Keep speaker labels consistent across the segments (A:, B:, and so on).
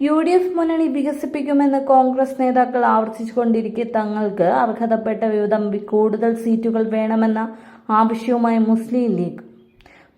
A: U D F മുന്നണി വികസിപ്പിക്കുമെന്ന് കോൺഗ്രസ് നേതാക്കൾ ആവർത്തിച്ചുകൊണ്ടിരിക്കെ തങ്ങൾക്ക് അർഹതപ്പെട്ട വിധം കൂടുതൽ സീറ്റുകൾ വേണമെന്ന ആവശ്യവുമായി മുസ്ലിം ലീഗ്.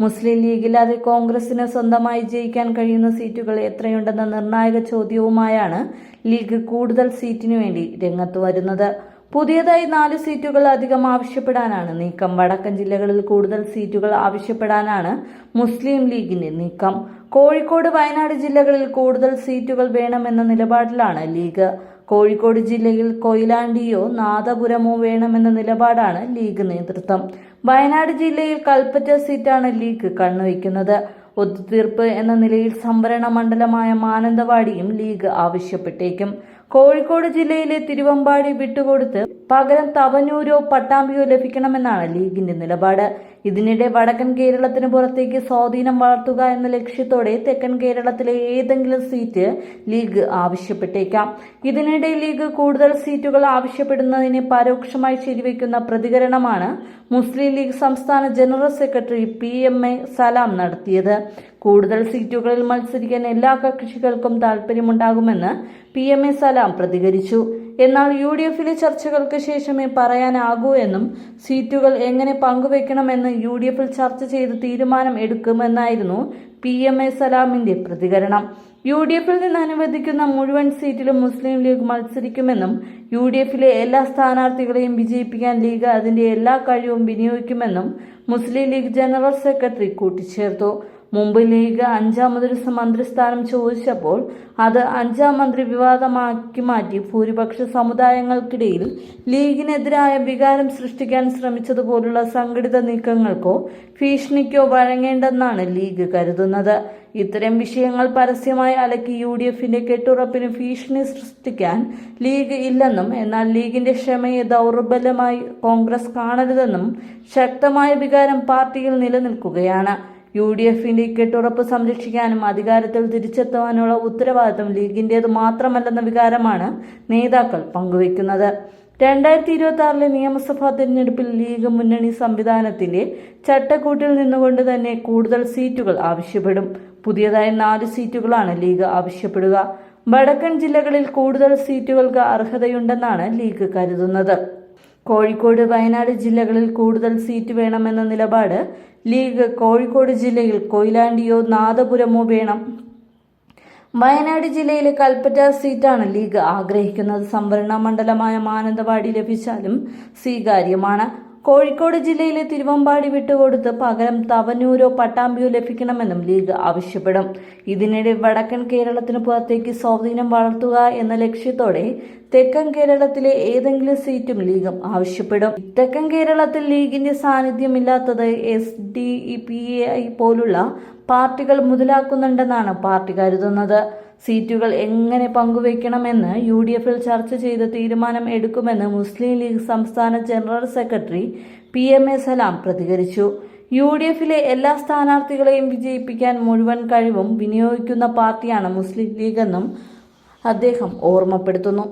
A: മുസ്ലിം ലീഗില്ലാതെ കോൺഗ്രസിന് സ്വന്തമായി ജയിക്കാൻ കഴിയുന്ന സീറ്റുകൾ എത്രയുണ്ടെന്ന നിർണായക ചോദ്യവുമായാണ് ലീഗ് കൂടുതൽ സീറ്റിനു വേണ്ടി രംഗത്ത് വരുന്നത്. പുതിയതായി നാല് സീറ്റുകൾ അധികം ആവശ്യപ്പെടാനാണ് നീക്കം. വടക്കൻ ജില്ലകളിൽ കൂടുതൽ സീറ്റുകൾ ആവശ്യപ്പെടാനാണ് മുസ്ലിം ലീഗിന്റെ നീക്കം. കോഴിക്കോട് വയനാട് ജില്ലകളിൽ കൂടുതൽ സീറ്റുകൾ വേണമെന്ന നിലപാടിലാണ് ലീഗ്. കോഴിക്കോട് ജില്ലയിൽ കൊയിലാണ്ടിയോ നാദപുരമോ വേണമെന്ന നിലപാടാണ് ലീഗ് നേതൃത്വം. വയനാട് ജില്ലയിൽ കൽപ്പറ്റ സീറ്റാണ് ലീഗ് കണ്ണുവയ്ക്കുന്നത്. ഒത്തുതീർപ്പ് എന്ന നിലയിൽ സംവരണ മണ്ഡലമായ മാനന്തവാടിയും ലീഗ് ആവശ്യപ്പെട്ടേക്കും. കോഴിക്കോട് ജില്ലയിലെ തിരുവമ്പാടി വിട്ടുകൊടുത്ത് പകരം തവനൂരോ പട്ടാമ്പിയോ ലഭിക്കണമെന്നാണ് ലീഗിന്റെ നിലപാട്. ഇതിനിടെ വടക്കൻ കേരളത്തിന് പുറത്തേക്ക് സ്വാധീനം വളർത്തുക എന്ന ലക്ഷ്യത്തോടെ തെക്കൻ കേരളത്തിലെ ഏതെങ്കിലും സീറ്റ് ലീഗ് ആവശ്യപ്പെട്ടേക്കാം. ഇതിനിടെ ലീഗ് കൂടുതൽ സീറ്റുകൾ ആവശ്യപ്പെടുന്നതിനെ പരോക്ഷമായി ശരിവയ്ക്കുന്ന പ്രതികരണമാണ് മുസ്ലിം ലീഗ് സംസ്ഥാന general secretary P M A Salam നടത്തിയത്. കൂടുതൽ സീറ്റുകളിൽ മത്സരിക്കാൻ എല്ലാ കക്ഷികൾക്കും താൽപ്പര്യമുണ്ടാകുമെന്ന് പി എം എ സലാം പ്രതികരിച്ചു. എന്നാൽ യു ഡി എഫിലെ ചർച്ചകൾക്ക് ശേഷമേ പറയാനാകൂ എന്നും സീറ്റുകൾ എങ്ങനെ പങ്കുവെക്കണമെന്ന് യു ഡി എഫിൽ ചർച്ച ചെയ്ത് തീരുമാനം എടുക്കുമെന്നായിരുന്നു പി എം എ സലാമിന്റെ പ്രതികരണം. യു ഡി എഫിൽ നിന്ന് അനുവദിക്കുന്ന മുഴുവൻ സീറ്റിലും മുസ്ലിം ലീഗ് മത്സരിക്കുമെന്നും യു ഡി എഫിലെ എല്ലാ സ്ഥാനാർത്ഥികളെയും വിജയിപ്പിക്കാൻ ലീഗ് അതിന്റെ എല്ലാ കഴിവും വിനിയോഗിക്കുമെന്നും മുസ്ലിം ലീഗ് ജനറൽ സെക്രട്ടറി കൂട്ടിച്ചേർത്തു. മുമ്പ് ലീഗ് അഞ്ചാമതൊരു മന്ത്രിസ്ഥാനം ചോദിച്ചപ്പോൾ അത് അഞ്ചാം മന്ത്രി വിവാദമാക്കി മാറ്റി ഭൂരിപക്ഷ സമുദായങ്ങൾക്കിടയിൽ ലീഗിനെതിരായ വികാരം സൃഷ്ടിക്കാൻ ശ്രമിച്ചതുപോലുള്ള സംഘടിത നീക്കങ്ങൾക്കോ ഭീഷണിക്കോ വഴങ്ങേണ്ടെന്നാണ് ലീഗ് കരുതുന്നത്. ഇത്തരം വിഷയങ്ങൾ പരസ്യമായി അലക്കി യു ഡി എഫിന്റെ കെട്ടുറപ്പിന് ഭീഷണി സൃഷ്ടിക്കാൻ ലീഗ് ഇല്ലെന്നും എന്നാൽ ലീഗിന്റെ ക്ഷമയെ ദൗർബല്യമായി കോൺഗ്രസ് കാണരുതെന്നും ശക്തമായ വികാരം പാർട്ടിയിൽ നിലനിൽക്കുകയാണ്. യു ഡി എഫിന്റെ കെട്ടുറപ്പ് സംരക്ഷിക്കാനും അധികാരത്തിൽ തിരിച്ചെത്തുവാനുള്ള ഉത്തരവാദിത്തം ലീഗിന്റേത് മാത്രമല്ലെന്ന വികാരമാണ് നേതാക്കൾ പങ്കുവയ്ക്കുന്നത്. രണ്ടായിരത്തി ഇരുപത്തി ആറിലെ നിയമസഭാ തെരഞ്ഞെടുപ്പിൽ ലീഗ് മുന്നണി സംവിധാനത്തിന്റെ ചട്ടക്കൂട്ടിൽ നിന്നുകൊണ്ട് തന്നെ കൂടുതൽ സീറ്റുകൾ ആവശ്യപ്പെടും. പുതിയതായി നാല് സീറ്റുകളാണ് ലീഗ് ആവശ്യപ്പെടുക. വടക്കൻ ജില്ലകളിൽ കൂടുതൽ സീറ്റുകൾക്ക് അർഹതയുണ്ടെന്നാണ് ലീഗ് കരുതുന്നത്. കോഴിക്കോട് വയനാട് ജില്ലകളിൽ കൂടുതൽ സീറ്റ് വേണമെന്ന നിലപാട് ലീഗ് കോഴിക്കോട് ജില്ലയിൽ കൊയിലാണ്ടിയോ നാദപുരമോ വേണം. വയനാട് ജില്ലയിലെ കൽപ്പറ്റ സീറ്റാണ് ലീഗ് ആഗ്രഹിക്കുന്നത്. സംവരണ മണ്ഡലമായ മാനന്തവാടി ലഭിച്ചാലും സ്വീകാര്യമാണ്. കോഴിക്കോട് ജില്ലയിലെ തിരുവമ്പാടി വിട്ടുകൊടുത്ത് പകരം തവനൂരോ പട്ടാമ്പിയോ ലഭിക്കണമെന്നും ലീഗ് ആവശ്യപ്പെടും. ഇതിനിടെ വടക്കൻ കേരളത്തിന് പുറത്തേക്ക് സ്വാധീനം വളർത്തുക എന്ന ലക്ഷ്യത്തോടെ തെക്കൻ കേരളത്തിലെ ഏതെങ്കിലും സീറ്റും ലീഗും ആവശ്യപ്പെടും. തെക്കൻ കേരളത്തിൽ ലീഗിന്റെ സാന്നിധ്യമില്ലാത്തത് എസ് ഡി പി ഐ പോലുള്ള പാർട്ടികൾ മുതലാക്കുന്നുണ്ടെന്നാണ് പാർട്ടി കരുതുന്നത്. സീറ്റുകൾ എങ്ങനെ പങ്കുവയ്ക്കണമെന്ന് യു ഡി എഫിൽ ചർച്ച ചെയ്ത് തീരുമാനം എടുക്കുമെന്ന് മുസ്ലിം ലീഗ് സംസ്ഥാന general secretary P M A Salam പ്രതികരിച്ചു. യു ഡി എഫിലെ എല്ലാ സ്ഥാനാർത്ഥികളെയും വിജയിപ്പിക്കാൻ മുഴുവൻ കഴിവും വിനിയോഗിക്കുന്ന പാർട്ടിയാണ് മുസ്ലിം ലീഗെന്നും അദ്ദേഹം ഓർമ്മപ്പെടുത്തുന്നു.